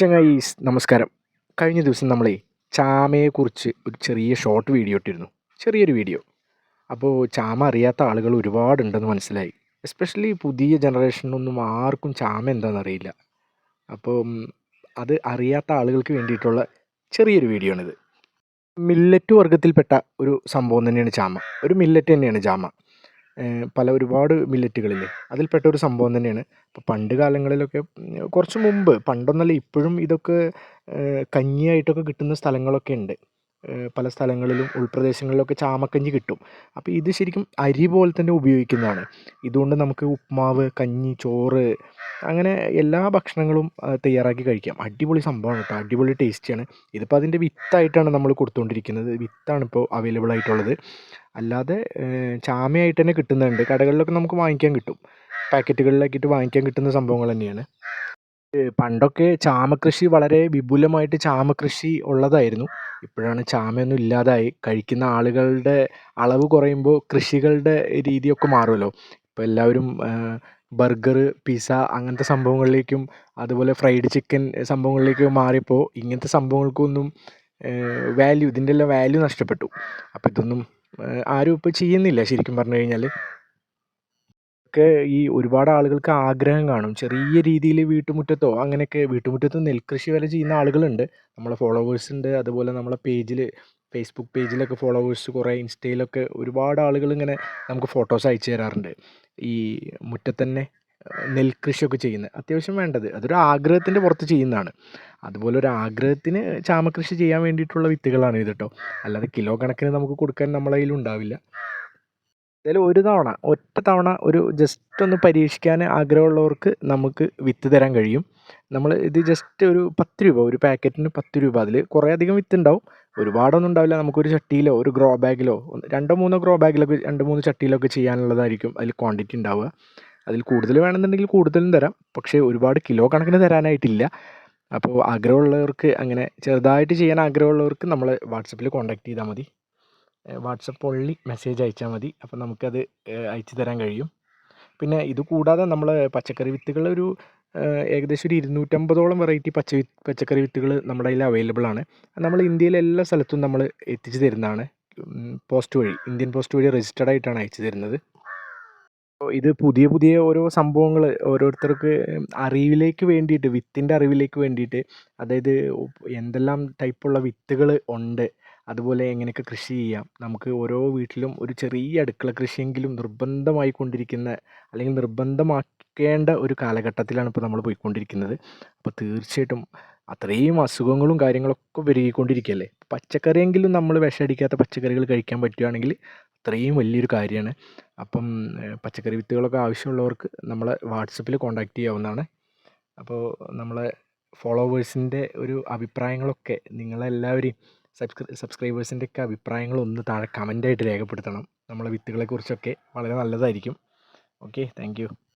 ചങ്ങായീസ് നമസ്കാരം. കഴിഞ്ഞ ദിവസം നമ്മളെ ചാമയെക്കുറിച്ച് ഒരു ചെറിയ ഷോർട്ട് വീഡിയോ ഇട്ടിരുന്നു. ചെറിയൊരു വീഡിയോ അപ്പോൾ ചാമ അറിയാത്ത ആളുകൾ ഒരുപാടുണ്ടെന്ന് മനസ്സിലായി. എസ്പെഷ്യലി പുതിയ ജനറേഷനൊന്നും ആർക്കും ചാമ എന്താണെന്ന് അറിയില്ല. അപ്പോൾ അത് അറിയാത്ത ആളുകൾക്ക് വേണ്ടിയിട്ടുള്ള ചെറിയൊരു വീഡിയോ ആണിത്. മില്ലറ്റ് വർഗത്തിൽപ്പെട്ട ഒരു സംഭവം തന്നെയാണ് ചാമ. ഒരു മില്ലറ്റ് തന്നെയാണ് ചാമ. പല ഒരുപാട് മില്ലറ്റുകളില്ലേ? അതിൽപ്പെട്ട ഒരു സംഭവം തന്നെയാണ്. അപ്പോൾ പണ്ട് കാലങ്ങളിലൊക്കെ കുറച്ച് മുമ്പ് പണ്ടൊന്നല്ല ഇപ്പോഴും ഇതൊക്കെ കഞ്ഞിയായിട്ടൊക്കെ കിട്ടുന്ന സ്ഥലങ്ങളൊക്കെ ഉണ്ട്. പല സ്ഥലങ്ങളിലും ഉൾപ്രദേശങ്ങളിലൊക്കെ ചാമക്കഞ്ഞി കിട്ടും. അപ്പോൾ ഇത് ശരിക്കും അരി പോലെ തന്നെ ഉപയോഗിക്കുന്നതാണ്. ഇതുകൊണ്ട് നമുക്ക് ഉപ്മാവ് കഞ്ഞി ചോറ് അങ്ങനെ എല്ലാ ഭക്ഷണങ്ങളും തയ്യാറാക്കി കഴിക്കാം. അടിപൊളി സംഭവമാണ് കേട്ടോ. അടിപൊളി ടേസ്റ്റിയാണ്. ഇതിപ്പോൾ അതിന്റെ വിത്തായിട്ടാണ് നമ്മൾ കൊടുത്തുകൊണ്ടിരിക്കുന്നത് വിത്താണ് ഇപ്പോൾ അവൈലബിൾ ആയിട്ടുള്ളത് അല്ലാതെ ചാമയായിട്ട് തന്നെ കിട്ടുന്നുണ്ട്. കടകളിലൊക്കെ നമുക്ക് വാങ്ങിക്കാൻ കിട്ടും. പാക്കറ്റുകളിലാക്കിയിട്ട് വാങ്ങിക്കാൻ കിട്ടുന്ന സംഭവങ്ങൾ തന്നെയാണ്. പണ്ടൊക്കെ ചാമക്കൃഷി വളരെ വിപുലമായിട്ട് ചാമക്കൃഷി ഉള്ളതായിരുന്നു. ഇപ്പോഴാണ് ചാമയൊന്നും ഇല്ലാതായി. കഴിക്കുന്ന ആളുകളുടെ അളവ് കുറയുമ്പോൾ കൃഷികളുടെ രീതിയൊക്കെ മാറുമല്ലോ. ഇപ്പോൾ എല്ലാവരും ബർഗർ പിസ്സ അങ്ങനത്തെ സംഭവങ്ങളിലേക്കും അതുപോലെ ഫ്രൈഡ് ചിക്കൻ സംഭവങ്ങളിലേക്കും മാറിയപ്പോൾ ഇങ്ങനത്തെ സംഭവങ്ങൾക്കൊന്നും വാല്യൂ ഇതിന്റെ എല്ലാം വാല്യൂ നഷ്ടപ്പെട്ടു. അപ്പോൾ ഇതൊന്നും ആരും ഇപ്പോൾ ചെയ്യുന്നില്ല ശരിക്കും പറഞ്ഞു കഴിഞ്ഞാൽ ഒക്കെ ഈ ഒരുപാട് ആളുകൾക്ക് ആഗ്രഹം കാണും. ചെറിയ രീതിയിൽ വീട്ടുമുറ്റത്തോ അങ്ങനെയൊക്കെ വീട്ടുമുറ്റത്ത് നെൽകൃഷി വരെ ചെയ്യുന്ന ആളുകളുണ്ട്. നമ്മളെ ഫോളോവേഴ്സ് ഉണ്ട്. അതുപോലെ നമ്മളെ പേജിൽ ഫേസ്ബുക്ക് പേജിലൊക്കെ ഫോളോവേഴ്സ് കുറേ ഇൻസ്റ്റയിലൊക്കെ ഒരുപാട് ആളുകൾ ഇങ്ങനെ നമുക്ക് ഫോട്ടോസ് അയച്ചു തരാറുണ്ട്. ഈ മുറ്റത്തന്നെ നെൽകൃഷിയൊക്കെ ചെയ്യുന്നത്. അത്യാവശ്യം വേണ്ടത്. അതൊരു ആഗ്രഹത്തിന്റെ പുറത്ത് ചെയ്യുന്നതാണ്. അതുപോലെ ഒരു ആഗ്രഹത്തിന് ചാമകൃഷി ചെയ്യാൻ വേണ്ടിയിട്ടുള്ള വിത്തുകളാണ് ഇത് കേട്ടോ. അല്ലാതെ കിലോ കണക്കിന് നമുക്ക് കൊടുക്കാൻ നമ്മളെ കയ്യിൽ ഉണ്ടാവില്ല. എന്തായാലും ഒരു തവണ ഒറ്റ തവണ ഒരു ജസ്റ്റ് ഒന്ന് പരീക്ഷിക്കാൻ ആഗ്രഹമുള്ളവർക്ക് നമുക്ക് വിത്ത് തരാൻ കഴിയും. നമ്മൾ ഇത് ജസ്റ്റ് ഒരു പത്ത് രൂപ ഒരു പാക്കറ്റിന് പത്ത് രൂപ അതിൽ കുറേ അധികം വിത്ത് ഉണ്ടാവും. ഒരുപാടൊന്നും ഉണ്ടാവില്ല. നമുക്കൊരു ചട്ടിയിലോ ഒരു ഗ്രോ ബാഗിലോ രണ്ടോ മൂന്നോ ഗ്രോ ബാഗിലൊക്കെ രണ്ട് മൂന്ന് ചട്ടിയിലൊക്കെ ചെയ്യാനുള്ളതായിരിക്കും അതിൽ ക്വാണ്ടിറ്റി ഉണ്ടാവുക. അതിൽ കൂടുതൽ വേണമെന്നുണ്ടെങ്കിൽ കൂടുതലും തരാം. പക്ഷേ ഒരുപാട് കിലോ കണക്കിന് തരാനായിട്ടില്ല. അപ്പോൾ ആഗ്രഹമുള്ളവർക്ക് അങ്ങനെ ചെറുതായിട്ട് ചെയ്യാൻ ആഗ്രഹമുള്ളവർക്ക് നമ്മൾ വാട്സപ്പിൽ കോൺടാക്ട് ചെയ്താൽ മതി. വാട്സപ്പ് ഒള്ളി മെസ്സേജ് അയച്ചാൽ മതി. അപ്പോൾ നമുക്കത് അയച്ചു തരാൻ കഴിയും. പിന്നെ ഇത് കൂടാതെ നമ്മൾ പച്ചക്കറി വിത്തുകൾ ഒരു ഏകദേശം ഒരു ഇരുന്നൂറ്റമ്പതോളം വെറൈറ്റി പച്ച പച്ചക്കറി വിത്തുകൾ നമ്മുടെ കയ്യിൽ അവൈലബിൾ ആണ്. നമ്മൾ ഇന്ത്യയിലെ എല്ലാ സ്ഥലത്തും നമ്മൾ എത്തിച്ചു തരുന്നതാണ്. പോസ്റ്റ് വഴി ഇന്ത്യൻ പോസ്റ്റ് വഴി രജിസ്റ്റേഡ് ആയിട്ടാണ് അയച്ചു തരുന്നത്. ഇത് പുതിയ പുതിയ ഓരോ സംഭവങ്ങൾ ഓരോരുത്തർക്ക് അറിവിലേക്ക് വേണ്ടിയിട്ട് വിത്തിന്റെ അറിവിലേക്ക് വേണ്ടിയിട്ട് അതായത് എന്തെല്ലാം ടൈപ്പുള്ള വിത്തുകൾ ഉണ്ട് അതുപോലെ എങ്ങനെയൊക്കെ കൃഷി ചെയ്യാം നമുക്ക് ഓരോ വീട്ടിലും ഒരു ചെറിയ അടുക്കള കൃഷിയെങ്കിലും നിർബന്ധമായി കൊണ്ടിരിക്കുന്ന അല്ലെങ്കിൽ നിർബന്ധമാക്കേണ്ട ഒരു കാലഘട്ടത്തിലാണ് ഇപ്പോൾ നമ്മൾ പോയിക്കൊണ്ടിരിക്കുന്നത്. അപ്പോൾ തീർച്ചയായിട്ടും അത്രയും അസുഖങ്ങളും കാര്യങ്ങളൊക്കെ പെരുകിക്കൊണ്ടിരിക്കുകയല്ലേ? പച്ചക്കറിയെങ്കിലും നമ്മൾ വിഷമടിക്കാത്ത പച്ചക്കറികൾ കഴിക്കാൻ പറ്റുകയാണെങ്കിൽ അത്രയും വലിയൊരു കാര്യമാണ്. അപ്പം പച്ചക്കറി വിത്തുകളൊക്കെ ആവശ്യമുള്ളവർക്ക് നമ്മളെ വാട്സപ്പിൽ കോൺടാക്റ്റ് ചെയ്യാവുന്നതാണ്. അപ്പോൾ നമ്മളെ ഫോളോവേഴ്സിന്റെ ഒരു അഭിപ്രായങ്ങളൊക്കെ നിങ്ങളെല്ലാവരെയും സബ്സ്ക്രൈ സബ്സ്ക്രൈബേഴ്സിന്റെ ഒക്കെ അഭിപ്രായങ്ങളൊന്ന് താഴെ കമന്റായിട്ട് രേഖപ്പെടുത്തണം. നമ്മളെ വിത്തുകളെക്കുറിച്ചൊക്കെ വളരെ നല്ലതായിരിക്കും. Okay thank